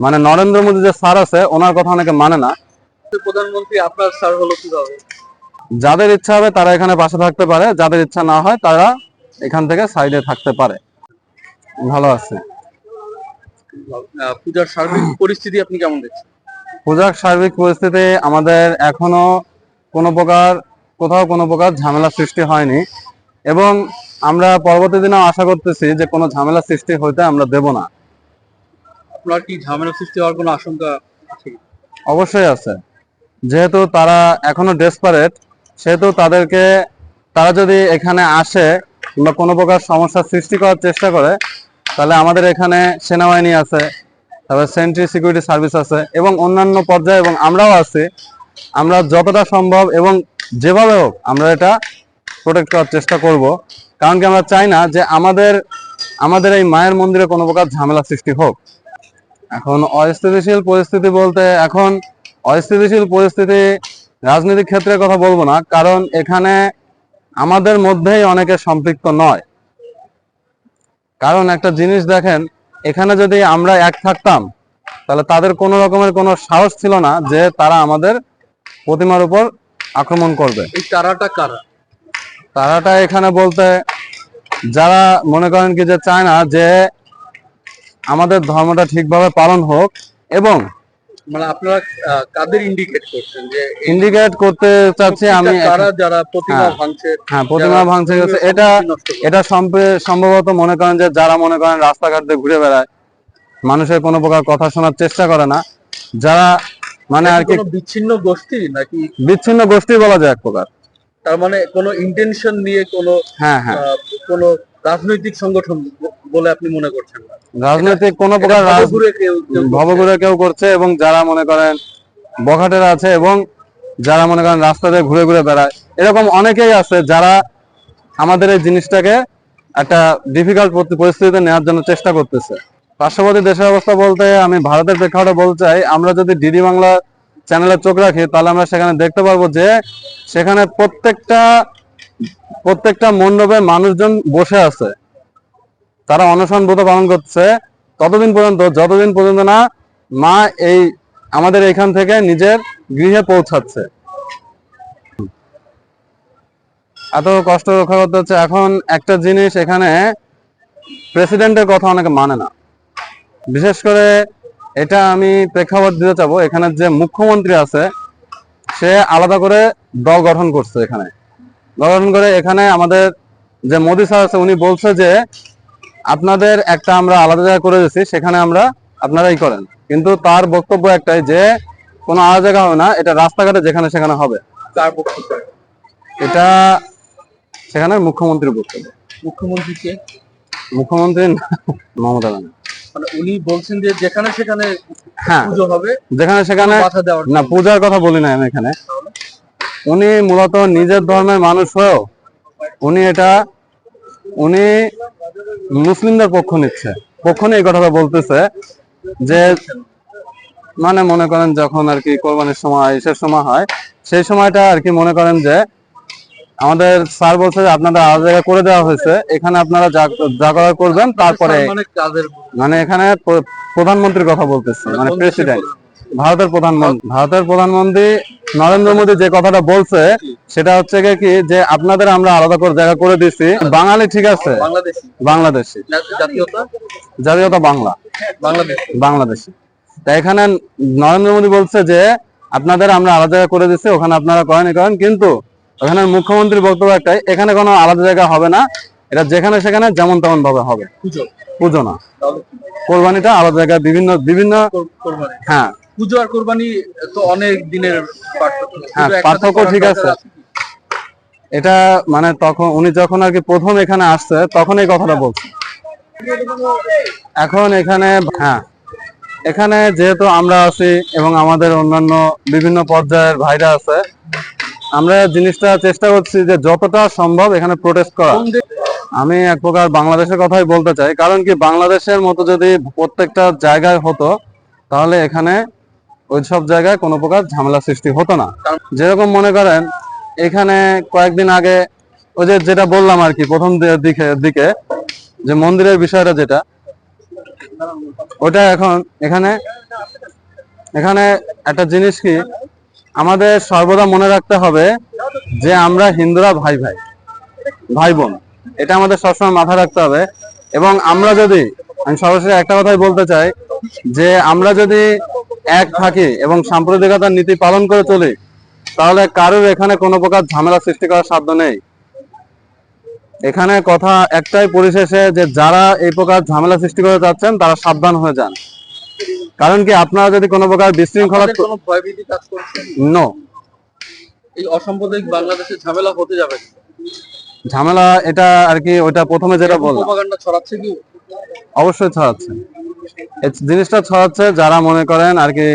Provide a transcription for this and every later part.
মানে নরেন্দ্র মোদী যে স্যার আছে ওনার কথা অনেকে মানে না। প্রধানমন্ত্রী আপনার স্যার হলো কীভাবে? যাদের ইচ্ছা হবে তারা এখানে পাশে থাকতে পারে যাদের ইচ্ছা না হয় তারা এখান থেকে সাইডে থাকতে পারে। ভালো আছে। পূজার সার্বিক পরিস্থিতি আপনি কেমন দেখছেন? পূজার সার্বিক পরিস্থিতি আমাদের এখনও কোনো প্রকার কোথাও কোনো প্রকার ঝামেলা সৃষ্টি হয়নি। এবং আমরা পরবর্তী দিনেও আশা করতেছি যে কোনো ঝামেলা সৃষ্টি হইতে আমরা দেব না। আপনার কি ঝামেলা সৃষ্টি হওয়ার কোনো আশঙ্কা আছে? অবশ্যই আছে। যেহেতু তারা এখনও ডেসপারেট সেহেতু তাদেরকে, তারা যদি এখানে আসে কিংবা কোনো প্রকার সমস্যার সৃষ্টি করার চেষ্টা করে, তাহলে আমাদের এখানে সেনাবাহিনী আছে, তারপরে সেন্ট্রি সিকিউরিটি সার্ভিস আছে এবং অন্যান্য পর্যায়ে এবং আমরাও আছি। আমরা যতটা সম্ভব এবং যেভাবে হোক আমরা এটা প্রোটেক্ট করার চেষ্টা করব। কারণ কি আমরা চাই না যে আমাদের আমাদের এই মায়ের মন্দিরে কোনো প্রকার ঝামেলা সৃষ্টি হোক। এখন অস্থিতিশীল পরিস্থিতি বলতে এখন অস্থিতিশীল পরিস্থিতি রাজনৈতিক ক্ষেত্রে কথা বলব না কারণ এখানে আমাদের মধ্যেই অনেকে সম্পৃক্ত নয়। কারণ একটা জিনিস দেখেন এখানে যদি আমরা এক থাকতাম তাহলে তাদের কোনো রকমের কোনো সাহস ছিল না যে তারা আমাদের প্রতিমার উপর আক্রমণ করবে। এই তারাটা কারা? তারাটা এখানে বলতে যারা মনে করেন কি যে চায় না যে আমাদের ধর্মটা ঠিকভাবে পালন হোক এবং মানে আপনারা কাদের ইন্ডিকেট করছেন যে ইন্ডিকেট করতে চাচ্ছি আমি প্রত্যেকটা কারা যারা প্রতিমা হ্যাঁ। ভাঙছে হ্যাঁ প্রতিমা ভাঙছে গেছে এটা। এটা সম্ভবত মনে করেন যে যারা মনে করেন রাস্তাঘাট দিয়ে ঘুরে বেড়ায় মানুষের কোনো প্রকার কথা শোনার চেষ্টা করে না যারা মানে আর কি বিচ্ছিন্ন গোষ্ঠী নাকি বিচ্ছিন্ন গোষ্ঠী বলা যায় এক প্রকার তার মানে কোনো ইন্টেনশন নিয়ে কোনো হ্যাঁ হ্যাঁ কোনো রাজনৈতিক সংগঠন বলে আপনি মনে করছেন না রাজনৈতিক কোনো প্রকার ভবঘুরে কেউ করছে। এবং যারা মনে করেন বখাটেরা আছে এবং যারা মনে করেন রাস্তা দিয়ে ঘুরে ঘুরে বেড়ায় এরকম অনেকেই আছে যারা আমাদের এই জিনিসটাকে একটা ডিফিকাল্ট পরিস্থিতিতে নেওয়ার জন্য চেষ্টা করতেছে পার্শ্ববর্তী দেশের অবস্থা বলতে আমি ভারতের প্রেক্ষাপটে বলতে চাই আমরা যদি ডিডি বাংলা চ্যানেলে চোখ রাখি তাহলে আমরা সেখানে দেখতে পারব যে সেখানে প্রত্যেকটা প্রত্যেকটা মণ্ডপে মানুষজন বসে আছে তারা অনশন ব্রত পালন করছে। ততদিন পর্যন্ত, যতদিন পর্যন্ত না, মা এই আমাদের এখান থেকে নিজের গৃহে পৌঁছাচ্ছে। এত কষ্ট রক্ষা করতে হচ্ছে। এখন একটা জিনিস এখানে প্রেসিডেন্টের কথা অনেকে মানে না। বিশেষ করে এটা আমি প্রেক্ষাপট দিতে চাবো, এখানে যে মুখ্যমন্ত্রী আছে, সে আলাদা করে দল গঠন করছে এখানে। দল গঠন করে এখানে আমাদের যে মোদী স্যার আছে, উনি বলছে যে আপনাদের একটা আমরা আলাদা জায়গা করে দিয়েছি সেখানে আমরা আপনারাই করেন। কিন্তু তার বক্তব্য একটাই যে কোনো আলাদা জায়গা হবে না এটা রাস্তাঘাটে যেখানে সেখানে হবে। এটা সেখানে মুখ্যমন্ত্রীর বক্তব্য। মুখ্যমন্ত্রীকে মুখ্যমন্ত্রী মমতা ব্যানার্জি। মানে উনি বলছেন যে যেখানে সেখানে হ্যাঁ পুজো হবে যেখানে সেখানে না পূজার কথা বলি না আমি এখানে। উনি মূলত নিজের ধর্মের মানুষ হয়েও উনি এটা উনি মুসলিমদের পক্ষ নিচ্ছে। পক্ষ নিয়ে এই কথাটা বলতেছে যে মানে মনে করেন যখন আর কি কোরবানির সময় ইসের সময় হয় সেই সময়টা আর কি মনে করেন যে আমাদের স্যার বলছে যে আপনাদের আলাদা জায়গা করে দেওয়া হয়েছে। এখানে আপনারা যা করার করবেন তারপরে মানে মানে এখানে প্রধানমন্ত্রীর কথা বলতেছে মানে প্রেসিডেন্ট? ভারতের প্রধানমন্ত্রী। ভারতের প্রধানমন্ত্রী নরেন্দ্র মোদী যে কথাটা বলছে সেটা হচ্ছে কি যে আপনাদের আমরা আলাদা করে জায়গা করে দিছি। বাঙালি ঠিক আছে? বাংলাদেশি। জাতীয়তা? বাংলা। বাংলাদেশ। তা এখানে নরেন্দ্র মোদী বলছে যে আপনাদের আমরা আলাদা জায়গা করে দিচ্ছি ওখানে আপনারা করেন করেন কিন্তু ওখানে মুখ্যমন্ত্রীর বক্তব্য একটাই এখানে কোনো আলাদা জায়গা হবে না। এটা যেখানে সেখানে যেমন তেমন ভাবে হবে। পুজো। না। কোরবানিটা আলাদা জায়গায় বিভিন্ন বিভিন্ন হ্যাঁ। পুজো আর কোরবানি তো অনেক দিনের পার্থক্য। হ্যাঁ, পার্থক্য ঠিক আছে। এটা মানে তখন উনি যখন আর কি প্রথম এখানে আসছে তখন এই কথাটা বলছে। এখন এখানে হ্যাঁ এখানে যেহেতু আমরা আছি এবং আমাদের অন্যান্য বিভিন্ন পর্যায়ের ভাইরা আছে আমরা জিনিসটা চেষ্টা করছি যে যতটা সম্ভব এখানে প্রোটেস্ট করা। আমি এক প্রকার বাংলাদেশের কথাই বলতে চাই কারণ কি বাংলাদেশের মতো যদি প্রত্যেকটা জায়গায় হতো তাহলে এখানে ওই সব জায়গায় কোনো প্রকার ঝামেলা সৃষ্টি হতো না। যেরকম মনে করেন, এখানে কয়েকদিন আগে ওই যে যেটা বললাম আর কি, প্রথম দিকে দিকে যে মন্দিরের বিষয়টা যেটা, ওটা এখন এখানে এখানে একটা জিনিস কি, আমাদের সর্বদা মনে রাখতে হবে যে আমরা হিন্দুরা ভাই ভাই ভাই বোন, এটা আমাদের সবসময় মাথায় রাখতে হবে। এবং আমরা যদি, আমি সরাসরি একটা কথাই বলতে চাই, যে আমরা যদি এক থাকি এবং সাম্প্রদায়িকতার নীতি পালন করে চলি তাহলে কারোর এখানে কোনো প্রকার ঝামেলা সৃষ্টি করার সাধ্য নেই। এখানে কথা একটাই পরিশেষে যে যারা এই প্রকার ঝামেলা সৃষ্টি করে যাচ্ছেন তারা সাবধান হয়ে যান। কারণ কি আপনারা যদি কোনো প্রকার বিশৃঙ্খলা কোনো ভয়ভীতি কাজ করছে নো। এই অসাম্প্রদায়িক বাংলাদেশে ঝামেলা হতে যাবে। ঝামেলা এটা আর কি ওইটা প্রথমে যেটা বললাম। ছড়াচ্ছে কি? অবশ্যই ছড়াচ্ছে। জিনিসটা ছড়াচ্ছে যারা মনে করেন আর কি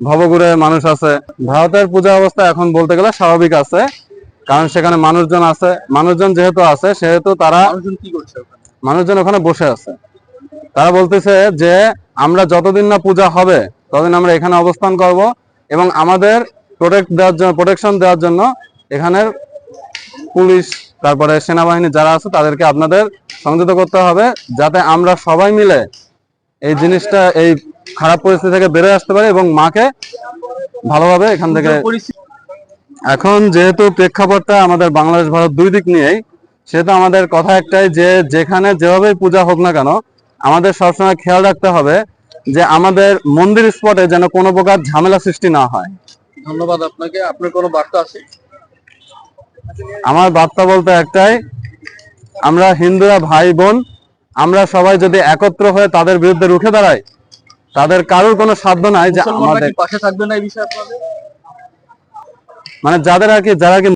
ভবঘুরে মানুষ আছে। ভারতের পূজা অবস্থা এখন বলতে গেলে স্বাভাবিক আছে কারণ সেখানে মানুষজন আছে মানুষজন যেহেতু আছে সেহেতু তারা মানুষজন ওখানে? বসে আছে। তারা বলতেছে যে আমরা যতদিন না পূজা হবে ততদিন আমরা এখানে অবস্থান করব এবং আমাদের প্রোটেক্ট দেওয়ার জন্য প্রোটেকশন দেওয়ার জন্য এখানের পুলিশ তারপরে সেনাবাহিনী যারা আছে তাদেরকে আপনাদের সংযুক্ত করতে হবে যাতে আমরা সবাই মিলে এই জিনিসটা এই খারাপ পরিস্থিতি থেকে বেরোয় আসতে পারে এবং মাকে ভালোভাবে এখান থেকে এখন যেহেতু প্রেক্ষাপটটা আমাদের বাংলাদেশ ভারত দুই দিক নিয়েই সেহেতু আমাদের কথা একটাই যে যেখানে যেভাবেই পূজা হোক না কেন আমাদের সবসময় খেয়াল রাখতে হবে যে আমাদের মন্দির স্পটে যেন কোনো প্রকার ঝামেলা সৃষ্টি না হয়। ধন্যবাদ আপনাকে। আপনার কোনো বার্তা আছে? আমার বার্তা বলতে একটাই আমরা হিন্দুরা ভাই বোন আমরা সবাই যদি একত্র হয়ে তাদের বিরুদ্ধে রুখে দাঁড়াই তাদের কারোর কোনো সাধ্য নাই যে আমাদের পাশে থাকবে না এই বিষয়ে মানে যাদের আর কি যারা